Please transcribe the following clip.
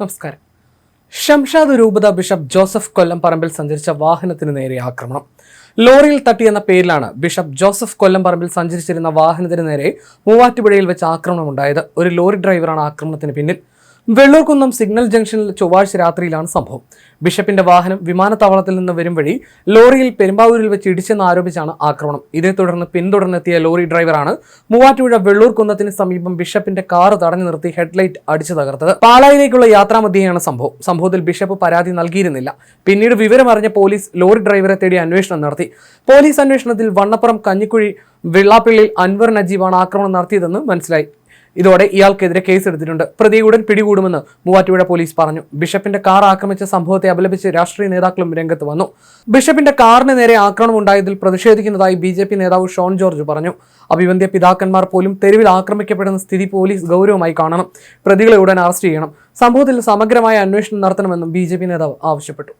നമസ്കാരം. ഷംഷാദ് രൂപത bishop Joseph കൊല്ലം പറമ്പിൽ സഞ്ചരിച്ച വാഹനത്തിന് നേരെ ആക്രമണം. ലോറിയിൽ തട്ടിയെന്ന പേരിലാണ് ബിഷപ്പ് ജോസഫ് കൊല്ലം പറമ്പിൽ സഞ്ചരിച്ചിരുന്ന വാഹനത്തിന് നേരെ മൂവാറ്റുപുഴയിൽ വെച്ച് ആക്രമണമുണ്ടായത്. ഒരു ലോറി ഡ്രൈവറാണ് ആക്രമണത്തിന് പിന്നിൽ. വെള്ളൂർക്കുന്നം സിഗ്നൽ ജംഗ്ഷനിൽ ചൊവ്വാഴ്ച രാത്രിയിലാണ് സംഭവം. ബിഷപ്പിന്റെ വാഹനം വിമാനത്താവളത്തിൽ നിന്ന് വരും വഴി ലോറിയിൽ പെരുമ്പാവൂരിൽ വെച്ച് ഇടിച്ചെന്ന് ആരോപിച്ചാണ് ആക്രമണം. ഇതേ തുടർന്ന് പിന്തുടർന്നെത്തിയ ലോറി ഡ്രൈവറാണ് മൂവാറ്റുപുഴ വെള്ളൂർക്കുന്നത്തിന് സമീപം ബിഷപ്പിന്റെ കാർ തടഞ്ഞു നിർത്തി ഹെഡ്ലൈറ്റ് അടിച്ചു തകർത്തത്. പാലായിലേക്കുള്ള യാത്രാമധ്യേയാണ് സംഭവം. സംഭവത്തിൽ ബിഷപ്പ് പരാതി നൽകിയിരുന്നില്ല. പിന്നീട് വിവരമറിഞ്ഞ പോലീസ് ലോറി ഡ്രൈവറെ തേടി അന്വേഷണം നടത്തി. പോലീസ് അന്വേഷണത്തിൽ വണ്ണപ്പുറം കഞ്ഞിക്കുഴി വെള്ളാപ്പള്ളിയിൽ അൻവർ നജീബാണ് ആക്രമണം നടത്തിയതെന്ന് മനസ്സിലായി. ഇതോടെ ഇയാൾക്കെതിരെ കേസെടുത്തിട്ടുണ്ട്. പ്രതി ഉടൻ പിടികൂടുമെന്ന് മൂവാറ്റുപുഴ പോലീസ് പറഞ്ഞു. ബിഷപ്പിന്റെ കാർ ആക്രമിച്ച സംഭവത്തെ അപലപിച്ച് രാഷ്ട്രീയ നേതാക്കളും രംഗത്ത് വന്നു. ബിഷപ്പിന്റെ കാറിന് നേരെ ആക്രമണം ഉണ്ടായതിൽ പ്രതിഷേധിക്കുന്നതായി ബി നേതാവ് ഷോൺ ജോർജ് പറഞ്ഞു. അഭിവന്ധ്യ പിതാക്കന്മാർ പോലും തെരുവിൽ ആക്രമിക്കപ്പെടുന്ന സ്ഥിതി പോലീസ് ഗൗരവമായി കാണണം. പ്രതികളെ ഉടൻ അറസ്റ്റ് ചെയ്യണം. സംഭവത്തിൽ സമഗ്രമായ അന്വേഷണം നടത്തണമെന്നും ബി നേതാവ് ആവശ്യപ്പെട്ടു.